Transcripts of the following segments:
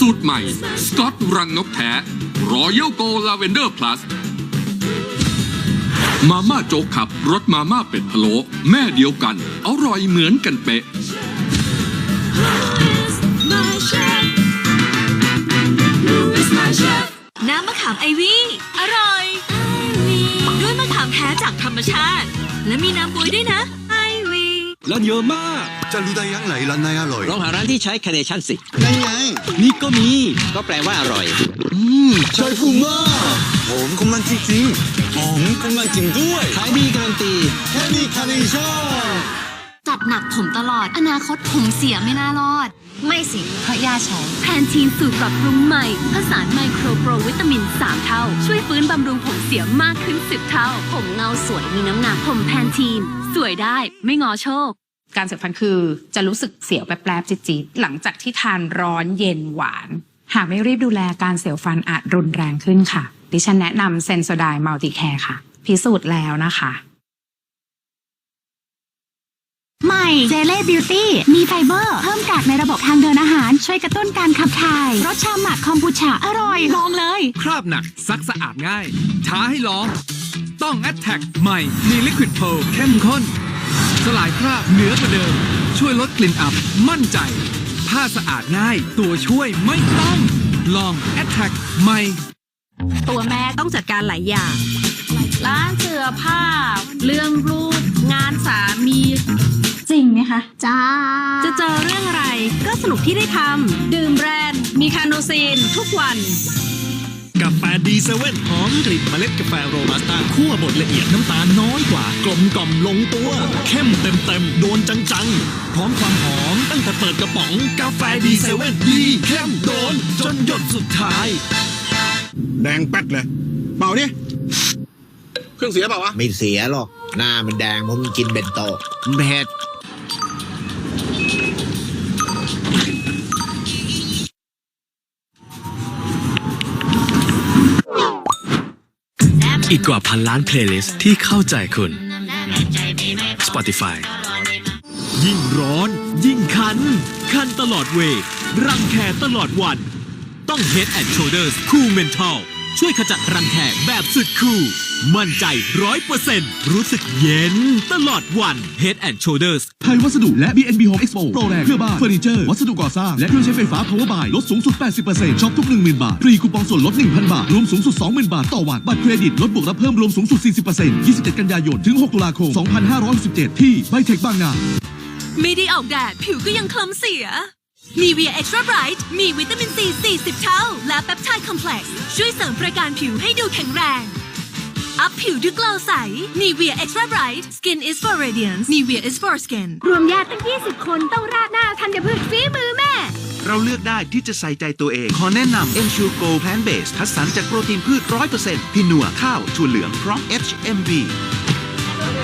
สูตรใหม่สกอตรังนกแท้รอยัลโกลาเวนเดอร์พลัสมาม่าโจ๊กขับรสมาม่าเป็ดพะโล้แม่เดียวกัน อร่อยเหมือนกันเป๊ะ my chef Who is my chef น้ำมะขามไอวี่อร่อย ด้วยมะขามแท้จากธรรมชาติ และมีน้ำบวยด้วยนะไอวี่ร้านเยอะมาก จะรู้ได้ยังไงร้านไหนอร่อยลองหาร้านที่ใช้คาเนชั่นสินั่นไงนี่ก็มี ก็แปลว่าอร่อย อืมใช่ฟูมากหอมกำลังจริงๆหอมกำลังจริงด้วยขายดีการันตี แค่นี้คาร์เนชั่นจัดหนักผมตลอด อนาคตผมเสียไม่น่ารอด ไม่สิเพราะย่าใช้แพนทีนสูตรปรับปรุงใหม่ ผสานไมโครโปรวิตามิน 3 เท่า ช่วยฟื้นบำรุงผมเสียมากขึ้น 10 เท่า ผมเงาสวยมีน้ำหนักผมแพนทีน สวยได้ไม่งอโชค การเสียวฟันคือจะรู้สึกเสียวแปลบๆจิตๆหลังจากที่ทานร้อนเย็นหวาน หากไม่รีบดูแลการเสียวฟันอาจรุนแรงขึ้นค่ะ ดิฉันแนะนำเซนโซไดมัลติแคร์ค่ะ พิสูจน์แล้วนะคะใหม่เจเล่บิวตี้มีไฟเบอร์ เพิ่มกากในระบบทางเดินอาหาร ช่วยกระตุ้นการขับถ่ายรสชาหมักคอมบูชาอร่อย ลองเลย คราบหนักซักสะอาดง่าย ท้าให้ลอง ต้อง a t t a c ใหม่มีลิควิดเพลเข้มข้น สลายคราบเหนือกว่าเดิม ช่วยลดกลิ่นอับมั่นใจ ผ้าสะอาดง่าย ตัวช่วยไม่ต้อง ลอง a t t a c ใหม่ ตัวแม่ต้องจัดการหลายอย่าง ร้านเสื้อผ้า เรื่องลูกงานสามี จริงไหมคะจ้าจะเจอเรื่องอะไรก็สนุกที่ได้ทำดื่มแบรนด์ มีคาโนซีนทุกวัน กาแฟดีเซเว่นหอมกลิ่นเมล็ดกาแฟโรบัสต้าคั่วบดละเอียดน้ำตาลน้อยกว่า กลมกล่อมลงตัว เข้มเต็มเต็มๆโดนจังๆ พร้อมความหอมตั้งแต่เปิดกระป๋อง กาแฟดีเซเว่นดีเข้มโดน จนหยดสุดท้าย แดงแป๊ดเลย เปล่าเนี่ยเครื่องเสียเปล่าวะ ไม่เสียหรอก หน้ามันแดงเพราะมันกินเบนโตะเผ็ด อีกกว่าพันล้านเพลย์ลิสต์ที่เข้าใจคุณ Spotify ยิ่งร้อน ยิ่งคัน คันตลอดเวรังแคตลอดวัน ต้อง Head and Shoulders Cool Mental ช่วยขจัดรังแคแบบสุดคูลมั่นใจร้อยเปอร์เซ็นต์รู้สึกเย็นตลอดวัน Head and Shoulders ไทยวัสดุและ BNB Home Expo โปรแรงเพื่อบ้านเฟอร์นิเจอร์ วัสดุก่อสร้าง และเครื่องใช้ไฟฟ้า Power Buy ลดสูงสุด 80%ช็อปทุก 10,000 บาท ฟรีคูปองส่วนลด 1,000 บาท รวมสูงสุด 20,000 บาท ต่อวัน บัตรเครดิต ลดบวกรับเพิ่มรวมสูงสุด 40% 27 กันยายน ถึง 6 ตุลาคม 2567 ที่ไบเทคบางนาไม่ได้ออกแดดผิวก็ยังคล้ำเสีย มีเวียเอ็กซ์ตร้าไบรท์มีวิตามินซี 40 เท่า และแปปไทด์คอมเพล็กซ์ช่วยเสริมประการผิวให้ดูแข็งแรง อัพผิวด้วยกลาวใสนีเวียเอ็กซ์ตร้าไบรท์ Skin is for radiance นีเวีย is for skin รวมญาติตั้ง 20 คนต้องราดหน้าธัญพืชฝีมือแม่ เราเลือกได้ที่จะใส่ใจตัวเอง ขอแนะนำ e n s u r e Go Plant Based คัดสรรจากโปรตีนพืช 100%พินัวข้าวถั่วเหลืองพร้อม HMB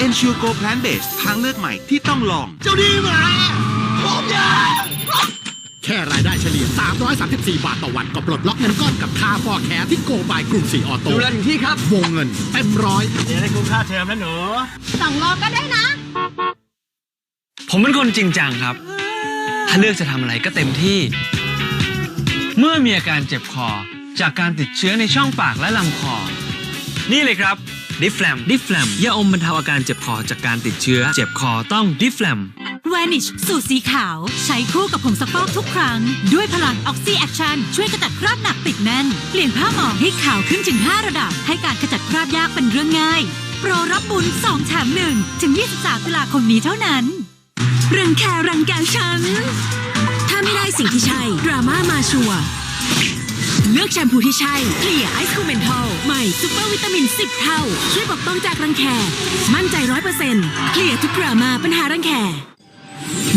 e n s u r e Go Plant Based ทางเลือกใหม่ที่ต้องลอง เจ้าดีหมาผมยา แค่รายได้เฉลี่ย 334 บาทต่อวันก็ปลดล็อกเงินก้อนกับค่าฟอร์แคร์ที่โกบายกรุงศรีออโต้ดูแลถึงที่ครับ วงเงินเต็มร้อยเดี๋ยวได้คุ้มค่าเทอมแล้วหนูสองรอบก็ได้นะ ผมเป็นคนจริงจังครับ ถ้าเลือกจะทำอะไรก็เต็มที่ เมื่อมีอาการเจ็บคอ จากการติดเชื้อในช่องปากและลำคอ นี่เลยครับดิฟแลมดิฟแลมยาอมบรรเทาอาการเจ็บคอจากการติดเชื้อ เจ็บคอต้องดิฟแลม Vanish สูตรสีขาว ใช้คู่กับผงซักฟอกทุกครั้ง ด้วยพลังออกซิแอคชั่นช่วยขจัดคราบหนักติดแน่น เปลี่ยนผ้าหมองให้ขาวขึ้นถึง 5 ระดับ ให้การขจัดคราบยากเป็นเรื่องง่าย โปรรับบุญ2แถม1ถึง 23ตุลาคมนี้เท่านั้นรังแครังแกฉัน ถ้าไม่ได้สิ่งที่ใช่ดราม่ามาชัวเลือกแชมพูที่ใช่เคลียไอซ์คูเมนทอลใหม่ซุปเปอร์วิตามิน 10 เท่า ช่วยปกป้องจากรังแค มั่นใจ 100%เคลียทุกดราม่าปัญหารังแค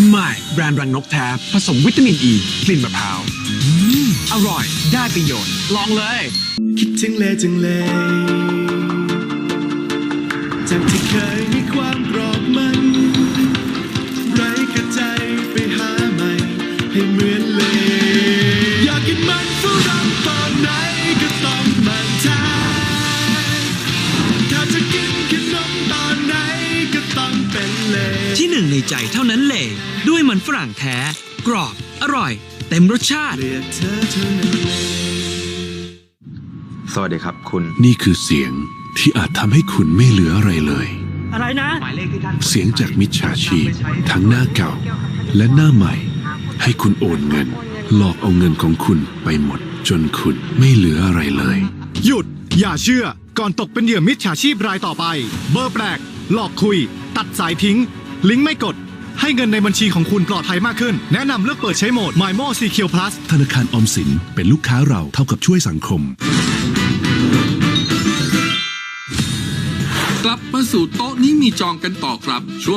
ใหม่แบรนด์รังนกแท้ผสมวิตามินอ e, ีกลิ่นมะพร้าวอร่อย ได้ประโยชน์ ลองเลย คิดถึงเลยจังเลยจากที่เคยมีความกรอบมัน ที่หนึ่งในใจเท่านั้นเลย ด้วยมันฝรั่งแท้ กรอบ อร่อย เต็มรสชาติ สวัสดีครับคุณนี่คือเสียงที่อาจทำให้คุณไม่เหลืออะไรเลย อะไรนะ เสียงจากมิจฉาชีพ ทั้งหน้าเก่า และหน้าใหม่ ให้คุณโอนเงิน หลอกเอาเงินของคุณไปหมด จนคุณไม่เหลืออะไรเลย หยุด อย่าเชื่อ ก่อนตกเป็นเหยื่อมิจฉาชีพรายต่อไป เบอร์แปลก หลอกคุย ตัดสายทิ้ง ลิงก์ไม่กด ให้เงินในบัญชีของคุณปลอดภัยมากขึ้น แนะนำเลือกเปิดใช้โหมด MyMo Secure Plus ธนาคารออมสินเป็นลูกค้าเราเท่ากับช่วยสังคม กลับมาสู่โต๊ะนี้มีจองกันต่อครับช่วง